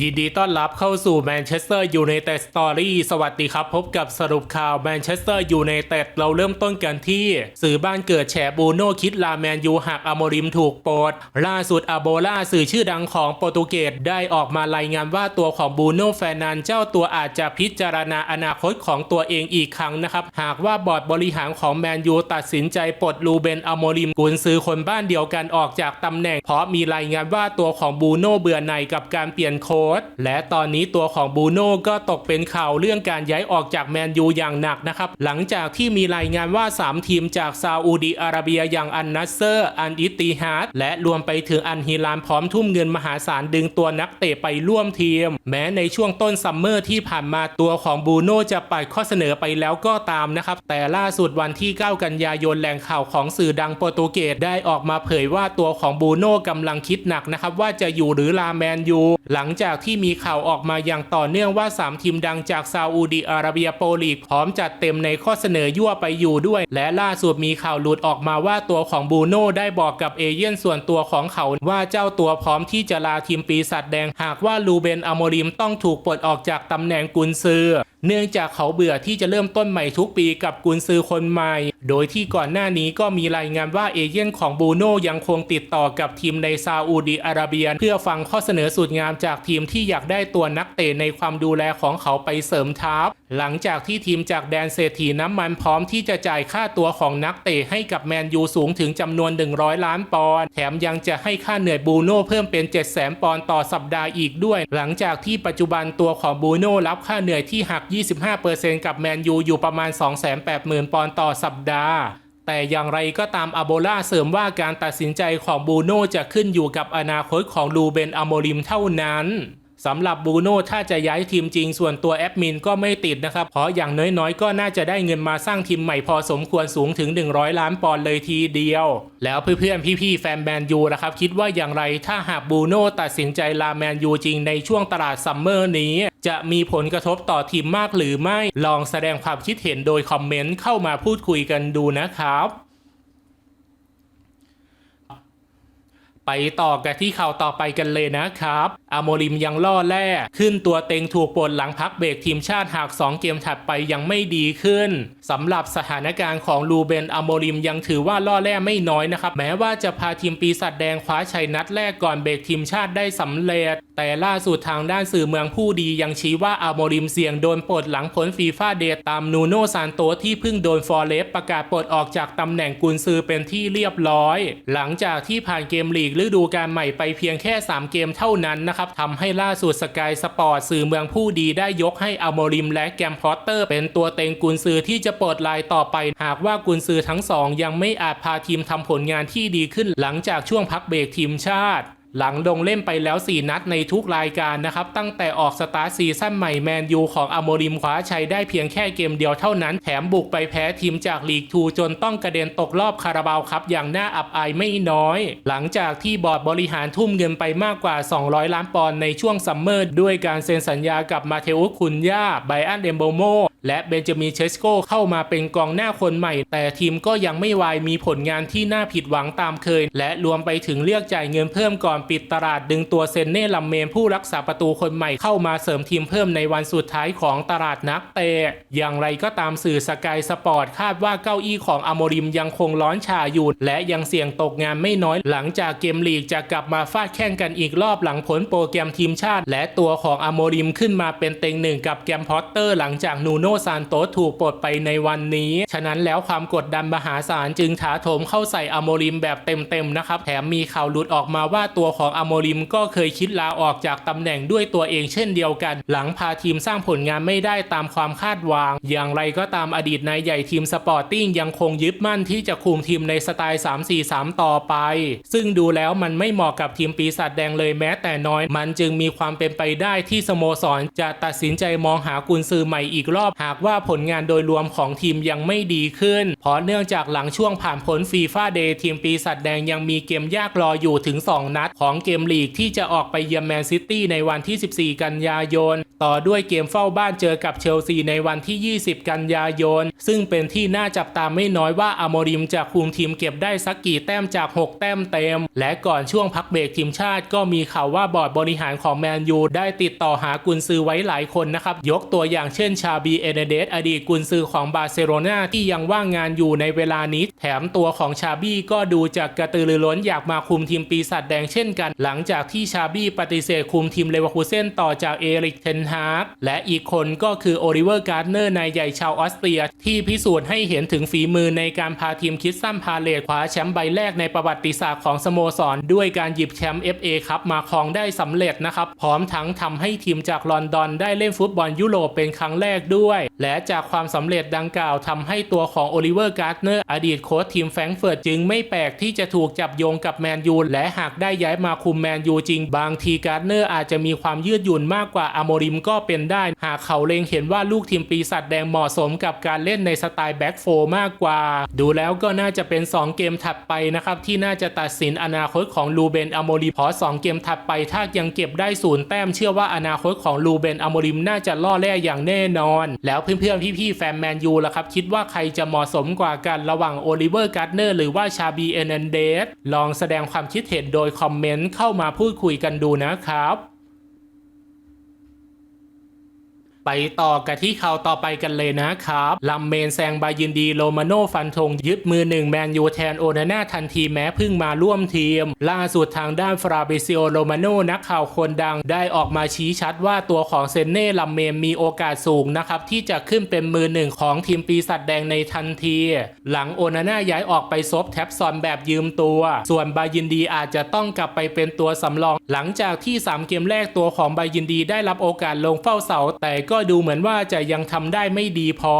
ยินดีต้อนรับเข้าสู่แมนเชสเตอร์ยูไนเต็ดสตอรี่สวัสดีครับ พบกับสรุปข่าวแมนเชสเตอร์ยูไนเต็ดเราเริ่มต้นกันที่ สื่อบ้านเกิดแฉบูโน่คิดลาแมนยูหักอโมริมถูกปลดล่าสุดอาโบล่าสื่อชื่อดังของโปรตุเกสได้ออกมารายงานว่าตัวของบูโน่แฟนันเจ้าตัวอาจจะพิจารณาอนาคตของตัวเองอีกครั้งนะครับ หากว่าบอร์ดบริหารของแมนยูตัดสินใจปลดลูเบนอโมริมกุนซือคนบ้านเดียวกันออกจากตำแหน่ง เพราะมีรายงานว่าตัวของบูโน่เบื่อหน่ายกับการเปลี่ยนโค้ดและตอนนี้ตัวของบูโน่ก็ตกเป็นข่าวเรื่องการย้ายออกจากแมนยูอย่างหนักนะครับ หลังจากที่มีรายงานว่า 3 ทีมจากซาอุดีอาระเบียอย่างอันนัสเซอร์ อันอิติฮาดและรวมไปถึงอันฮิลานพร้อมทุ่มเงินมหาศาลดึงตัวนักเตะไปร่วมทีม แม้ในช่วงต้นซัมเมอร์ที่ผ่านมาตัวของบูโน่จะปัดข้อเสนอไปแล้วก็ตามนะครับ แต่ล่าสุดวันที่ 9 กันยายนแหล่งข่าวของสื่อดังโปรตุเกสได้ออกมาเผยว่าตัวของบูโน่กำลังคิดหนักนะครับว่าจะอยู่หรือลาแมนยูหลังจากที่มีข่าวออกมาอย่างต่อเนื่องว่า 3 ทีมดังจากซาอุดีอาระเบียโปรลีกพร้อมจัดเต็มในข้อเสนอยั่วไปอยู่ด้วย และล่าสุดมีข่าวหลุดออกมาว่าตัวของบูโน่ได้บอกกับเอเย่นส่วนตัวของเขาว่าเจ้าตัวพร้อมที่จะลาทีมปีศาจแดง หากว่าลูเบนอโมริมต้องถูกปลดออกจากตำแหน่งกุนซือเนื่องจากเขาเบื่อที่จะเริ่มต้นใหม่ทุกปีกับกุนซือคนใหม่ โดยที่ก่อนหน้านี้ก็มีรายงานว่าเอเย่นของบูโน่ยังคงติดต่อกับทีมในซาอุดีอาระเบีย เพื่อฟังข้อเสนอสุดงามจากทีมที่อยากได้ตัวนักเตะในความดูแลของเขาไปเสริมทัพ หลังจากที่ทีมจากแดนเศรษฐีน้ำมันพร้อมที่จะจ่ายค่าตัวของนักเตะให้กับแมนยูสูงถึงจำนวน 100 ล้านปอนด์แถมยังจะให้ค่าเหนื่อยบูโน่เพิ่มเป็น 7 0 0 0 0ปอนด์ต่อสัปดาห์อีกด้วย หลังจากที่ปัจจุบันตัวของบูโน่รับค่าเหนื่อยที่หัก 25%กับแมนยูอยู่ประมาณ 280,000 ปอนด์ต่อสัปดาห์ แต่อย่างไรก็ตามอาโบล่าเสริมว่าการตัดสินใจของบูโน่จะขึ้นอยู่กับอนาคตของลูเบนอโมริมเท่านั้น สำหรับบูโน่ถ้าจะย้ายทีมจริงส่วนตัวแอดมินก็ไม่ติดนะครับ เพราะอย่างน้อยๆ ก็น่าจะได้เงินมาสร้างทีมใหม่พอสมควรสูงถึง 100 ล้านปอนด์เลยทีเดียว แล้วเพื่อนๆ พี่ๆ แฟนแมนยูนะครับ คิดว่าอย่างไรถ้าหากบูโน่ตัดสินใจลาแมนยูจริงในช่วงตลาดซัมเมอร์นี้ จะมีผลกระทบต่อทีมมากหรือไม่ลองแสดงความคิดเห็นโดยคอมเมนต์เข้ามาพูดคุยกันดูนะครับ ไปต่อกันที่ข่าวต่อไปกันเลยนะครับอาโมริมยังล่อแร่ขึ้นตัวเต็งถูกปลดหลังพักเบรกทีมชาติหาก 2 เกมถัดไปยังไม่ดีขึ้นสำหรับสถานการณ์ของลูเบนอาโมริมยังถือว่าล่อแร่ไม่น้อยนะครับ แม้ว่าจะพาทีมปีศาจแดงคว้าชัยนัดแรกก่อนเบรกทีมชาติได้สำเร็จ แต่ล่าสุดทางด้านสื่อเมืองผู้ดียังชี้ว่าอาโมริมเสี่ยงโดนปลดหลังผลฟีฟ่าเดตตามนูโนซานโตที่เพิ่งโดนฟอร์เรสประกาศปลดออกจากตำแหน่งกุนซือเป็นที่เรียบร้อย หลังจากที่ผ่านเกมลีกฤดูกาลใหม่ไปเพียงแค่ 3 เกมเท่านั้นนะครับทำให้ล่าสุดสกายสปอร์ตสื่อเมืองผู้ดีได้ยกให้อาโมริมและแกมพอตเตอร์ เป็นตัวเต็งกุนซือที่จะปลดลายต่อไป หากว่ากุนซือทั้งสองยังไม่อาจพาทีมทำผลงานที่ดีขึ้นหลังจากช่วงพักเบรกทีมชาติ หลังลงเล่นไปแล้ว 4 นัดในทุกรายการนะครับ ตั้งแต่ออกสตาร์ทซีซั่นใหม่แมนยูของอโมริมคว้าชัยได้เพียงแค่เกมเดียวเท่านั้น แถมบุกไปแพ้ทีมจากลีกทูจนต้องกระเด็นตกรอบคาราบาวครับอย่างน่าอับอายไม่น้อย หลังจากที่บอร์ดบริหารทุ่มเงินไปมากกว่า 200 ล้านปอนด์ในช่วงซัมเมอร์ด้วยการเซ็นสัญญากับมาเทอุสคุนย่าไบอันเดมโบโม และเบนจามินเชสโกเข้ามาเป็นกองหน้าคนใหม่ แต่ทีมก็ยังไม่วายมีผลงานที่น่าผิดหวังตามเคย และรวมไปถึงเรียกจ่ายเงินเพิ่มก่อนปิดตลาดดึงตัวเซนเน่ลัมเมนผู้รักษาประตูคนใหม่เข้ามาเสริมทีมเพิ่มในวันสุดท้ายของตลาดนักเตะอย่างไรก็ตามสื่อสกายสปอร์ตคาดว่าเก้าอี้ของอโมริมยังคงร้อนชาอยู่และยังเสี่ยงตกงานไม่น้อยหลังจากเกมลีกจะกลับมาฟาดแข่งกันอีกรอบหลังผลโปรแกรมทีมชาติ และตัวของอโมริมขึ้นมาเป็นเต็งหนึ่งกับแกมพอตเตอร์หลังจากนูโนซานโตสถูกปลดไปในวันนี้ ฉะนั้นแล้วความกดดันมหาศาลจึงถาโถมเข้าใส่อโมริมแบบเต็มๆนะครับ แถมมีข่าวหลุดออกมาว่าตัวของอโมริมก็เคยคิดลาออกจากตำแหน่งด้วยตัวเองเช่นเดียวกัน หลังพาทีมสร้างผลงานไม่ได้ตามความคาดหวัง อย่างไรก็ตามอดีตนายใหญ่ทีมสปอร์ติ้งยังคงยึดมั่นที่จะคุมทีมในสไตล์ 3-4-3 ต่อไป ซึ่งดูแล้วมันไม่เหมาะกับทีมปีศาจแดงเลยแม้แต่น้อย มันจึงมีความเป็นไปได้ที่สโมสรจะตัดสินใจมองหากุนซือใหม่อีกรอบหากว่าผลงานโดยรวมของทีมยังไม่ดีขึ้น เพราะเนื่องจากหลังช่วงผ่านพ้นฟีฟ่าเดย์ทีมปีศาจแดงยังมีเกมยากรออยู่ถึง 2 นัด ของเกมลีกที่จะออกไปเยือนแมนซิตี้ในวันที่ 14 กันยายน ต่อด้วยเกมเฝ้าบ้านเจอกับเชลซีในวันที่ 20 กันยายน ซึ่งเป็นที่น่าจับตามไม่น้อยว่าอโมริมจะคุมทีมเก็บได้สักกี่แต้มจาก 6 แต้มเต็ม และก่อนช่วงพักเบรกทีมชาติก็มีข่าวว่าบอร์ดบริหารของแมนยูได้ติดต่อหากุนซือไว้หลายคนนะครับยกตัวอย่างเช่นชาบีเอเนเดสอดีตกุนซือของบาร์เซโลนาที่ยังว่างงานอยู่ในเวลานี้ แถมตัวของชาบี้ก็ดูจากกระตือรือร้นอยากมาคุมทีมปีศาจแดงเช่นกัน หลังจากที่ชาบี้ปฏิเสธคุมทีมเลวอคูเซนต่อจากเอริกเทนฮาร์กและอีกคนก็คือโอลิเวอร์การ์เนอร์นายใหญ่ชาวออสเตรีย ที่พิสูจน์ให้เห็นถึงฝีมือในการพาทีมคิดสั้นพาเลตคว้าแชมป์ใบแรกในประวัติศาสตร์ของสโมสร ด้วยการหยิบแชมป์ FA ครับมาครองได้สำเร็จนะครับพร้อมทั้งทำให้ทีมจากลอนดอนได้เล่นฟุตบอลยุโรปเป็นครั้งแรกด้วยและจากความสำเร็จดังกล่าวทำให้ตัวของโอลิเวอร์การ์เนอร์อดีตโค้ชทีมแฟรงก์เฟิร์ตจึงไม่แปลกที่จะถูกจับโยงกับแมนยูและหากได้ย้ายมาคุมแมนยูจริง บางทีการ์เนอร์อาจจะมีความยืดหยุ่นมากกว่าอโมริมก็เป็นได้ หากเขาเล็งเห็นว่าลูกทีมปีศาจแดงเหมาะสมกับการเล่นในสไตล์แบ็กโฟมากกว่า ดูแล้วก็น่าจะเป็น 2 เกมถัดไปนะครับ ที่น่าจะตัดสินอนาคตของลูเบนอโมริมพราะ2เกมถัดไปถ้ายังเก็บได้ศูนย์แต้มเชื่อว่าอนาคตของลูเบนอโมริมน่าจะล่อแร่อย่างแน่นอนแล้วเพื่อนๆ พี่ๆ แฟนแมนยูล่ะครับ คิดว่าใครจะเหมาะสมกว่ากันระหว่างโอลิเวอร์การ์เนอร์หรือว่าชาบีเอเนนเดสลองแสดงความคิดเห็นโดยคอมเมนต์เข้ามาพูดคุยกันดูนะครับ ไปต่อกันที่ข่าวต่อไปกันเลยนะครับ ลัมเมนแซงบายินดีโรมาโนฟันธงยึดมือหนึ่งแมนยูแทนโอนาน่าทันทีแม้เพิ่งมาร่วมทีม ล่าสุดทางด้านฟราเบซิโอโรมาโนนักข่าวคนดัง ได้ออกมาชี้ชัดว่าตัวของเซนเน่ลัมเมนมีโอกาสสูงนะครับ ที่จะขึ้นเป็นมือหนึ่งของทีมปีศาจแดงในทันที หลังโอนาน่าย้ายออกไปซบแท็บซอนแบบยืมตัว ส่วนบายินดีอาจจะต้องกลับไปเป็นตัวสำรอง หลังจากที่ 3 เกมแรกตัวของบายินดีได้รับโอกาสลงเฝ้าเสาแต่ก็็ดูเหมือนว่าจะยังทำได้ไม่ดีพอ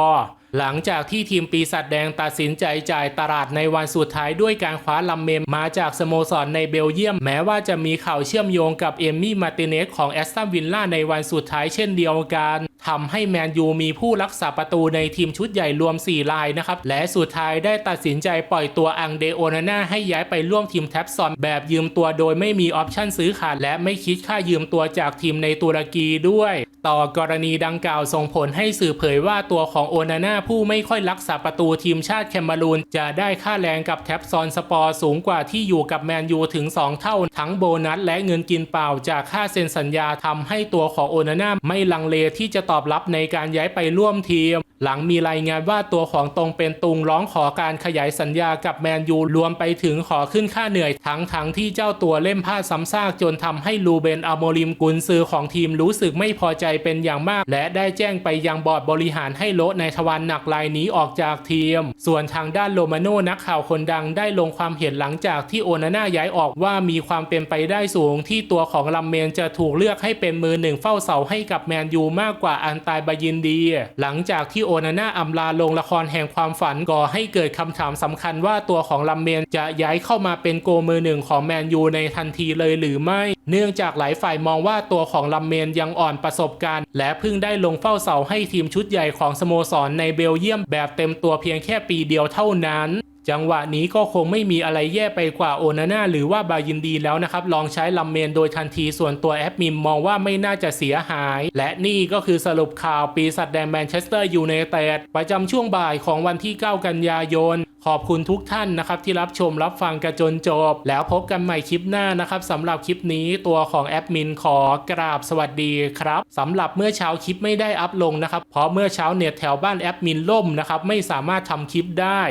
หลังจากที่ทีมปีศาจแดงตัดสินใจจ่ายตลาดในวันสุดท้ายด้วยการคว้าลัมเมมมาจากสโมสรในเบลเยียม แม้ว่าจะมีข่าวเชื่อมโยงกับเอมมี่มาติเนสของแอสตันวิลล่าในวันสุดท้ายเช่นเดียวกันทำให้แมนยูมีผู้รักษาประตูในทีมชุดใหญ่รวม 4 รายนะครับ และสุดท้ายได้ตัดสินใจปล่อยตัวอังเดโอนาน่าให้ย้ายไปร่วมทีมแท็บซอน แบบยืมตัวโดยไม่มีออปชั่นซื้อขาดและไม่คิดค่ายืมตัวจากทีมในตุรกีด้วย ต่อกรณีดังกล่าวส่งผลให้สื่อเผยว่าตัวของโอนาน่าผู้ไม่ค่อยรักษาประตูทีมชาติแคมารูน จะได้ค่าแรงกับแท็บซอนสปอร์สูงกว่าที่อยู่กับแมนยูถึง 2 เท่า ทั้งโบนัสและเงินกินเปล่าจากค่าเซ็นสัญญาทำให้ตัวของโอนาน่าไม่ลังเลที่จะตอบรับในการย้ายไปร่วมทีม หลังมีรายงานว่าตัวของตรงเป็นตุงร้องขอการขยายสัญญากับแมนยูรวมไปถึงขอขึ้นค่าเหนื่อยทั้งทั้งที่เจ้าตัวเล่มผ้าซ้ำซากจนทำให้ลูเบนอโมริมกุนซือของทีมรู้สึกไม่พอใจเป็นอย่างมาก และได้แจ้งไปยังบอร์ดบริหารให้โละในทวารหนักรายนี้ออกจากทีม ส่วนทางด้านโรมาโนนักข่าวคนดังได้ลงความเห็นหลังจากที่โอนาน่าย้ายออกว่ามีความเป็นไปได้สูง ที่ตัวของลัมเมนจะถูกเลือกให้เป็นมือหนึ่งเฝ้าเสาให้กับแมนยูมากกว่าอันตายบายินดี หลังจากที่โอนาน่าอำลาลงละครแห่งความฝันก่อให้เกิดคำถามสำคัญว่าตัวของลัมเมนจะย้ายเข้ามาเป็นโกมือหนึ่งของแมนยูในทันทีเลยหรือไม่ เนื่องจากหลายฝ่ายมองว่าตัวของลัมเมนยังอ่อนประสบการณ์ และเพิ่งได้ลงเฝ้าเสาให้ทีมชุดใหญ่ของสโมสรในเบลเยียมแบบเต็มตัวเพียงแค่ปีเดียวเท่านั้น จังหวะนี้ก็คงไม่มีอะไรแย่ไปกว่าโอนาน่าหรือว่าบายินดีแล้วนะครับ ลองใช้ลัมเมนโดยทันทีส่วนตัวแอดมิมมองว่าไม่น่าจะเสียหาย และนี่ก็คือสรุปข่าวปีศาจแดงแมนเชสเตอร์ยูไนเต็ดประจำช่วงบ่ายของวันที่ 9 กันยายน ขอบคุณทุกท่านนะครับที่รับชมรับฟังกันจนจบ แล้วพบกันใหม่คลิปหน้านะครับสำหรับคลิปนี้ตัวของแอดมินขอกราบสวัสดีครับสำหรับเมื่อเช้าคลิปไม่ได้อัพลงนะครับเพราะเมื่อเช้าเน็ตแถวบ้านแอดมินล่มนะครับไม่สามารถทำคลิปได้